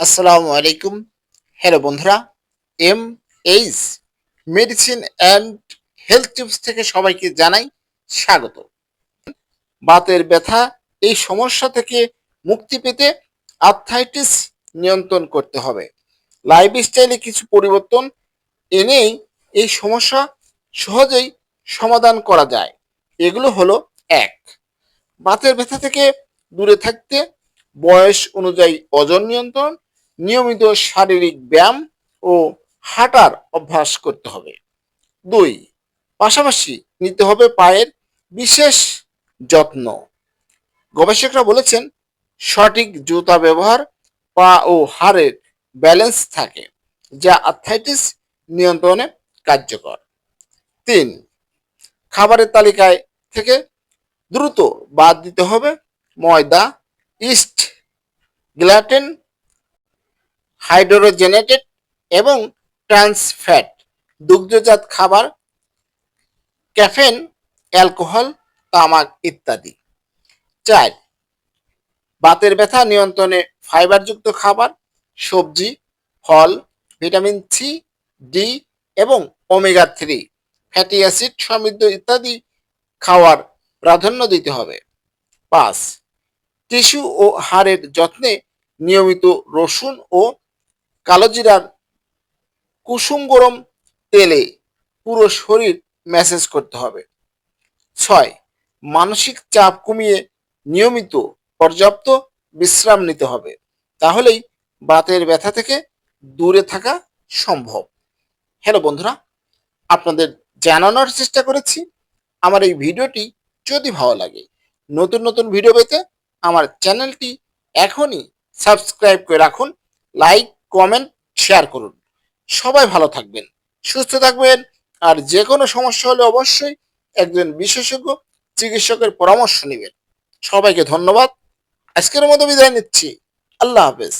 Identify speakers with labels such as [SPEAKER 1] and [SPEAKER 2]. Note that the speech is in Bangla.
[SPEAKER 1] আসসালামু আলাইকুম। হ্যালো বন্ধুরা M H medicine and health tips থেকে সবাইকে জানাই স্বাগত। বাতের ব্যথা, এই সমস্যা থেকে মুক্তি পেতে আর্থাইটিস নিয়ন্ত্রণ করতে হবে। লাইফস্টাইলে কিছু পরিবর্তন এনেই এই সমস্যা সহজেই সমাধান করা যায়। এগুলো হলো এক, বাতের ব্যথা থেকে দূরে থাকতে বয়স অনুযায়ী ওজন নিয়ন্ত্রণ নিয়মিত শারীরিক ব্যায়াম ও হাঁটার অভ্যাস করতে হবে। দুই, পাশাপাশি নিতে হবে পায়ের বিশেষ যত্ন। গবেষকরা বলেছেন, সঠিক জুতা ব্যবহার, পা ও হাড়ের ব্যালেন্স থাকে, যা আর্থাইটিস নিয়ন্ত্রণে কার্যকর। তিন, খাবারের তালিকায় থেকে দ্রুত বাদ দিতে হবে ময়দা, ইস্ট, গ্লাটেন হাইড্রোজেনেটেড এবং ট্রান্স ফ্যাট, দুগ্ধজাত খাবার, ক্যাফেন, অ্যালকোহল, তামাক ইত্যাদি। চার, বাতের ব্যথা নিয়ন্ত্রণে ফাইবারযুক্ত খাবার, সবজি, ফল, ভিটামিন সি ডি এবং ওমেগা থ্রি, ফ্যাটি অ্যাসিড সমৃদ্ধ ইত্যাদি খাওয়ার প্রাধান্য দিতে হবে। পাঁচ, টিস্যু ও হাড়ের যত্নে নিয়মিত রসুন ও কালোজিরার কুসুম গরম তেলে পুরো শরীর ম্যাসেজ করতে হবে। ছয়, মানসিক চাপ কমিয়ে নিয়মিত পর্যাপ্ত বিশ্রাম নিতে হবে। তাহলেই বাতের ব্যথা থেকে দূরে থাকা সম্ভব। হ্যালো বন্ধুরা, আপনাদের জানানোর চেষ্টা করেছি। আমার এই ভিডিওটি যদি ভালো লাগে, নতুন নতুন ভিডিও পেতে আমার চ্যানেলটি এখনই সাবস্ক্রাইব করে রাখুন। লাইক কমেন্ট শেয়ার করুন। সবাই ভালো থাকবেন, সুস্থ থাকবেন, আর যে কোনো সমস্যা হলে অবশ্যই একজন বিশেষজ্ঞ চিকিৎসকের পরামর্শ নেবেন। সবাইকে ধন্যবাদ। আজকের মতো বিদায় নিচ্ছি। আল্লাহ হাফেজ।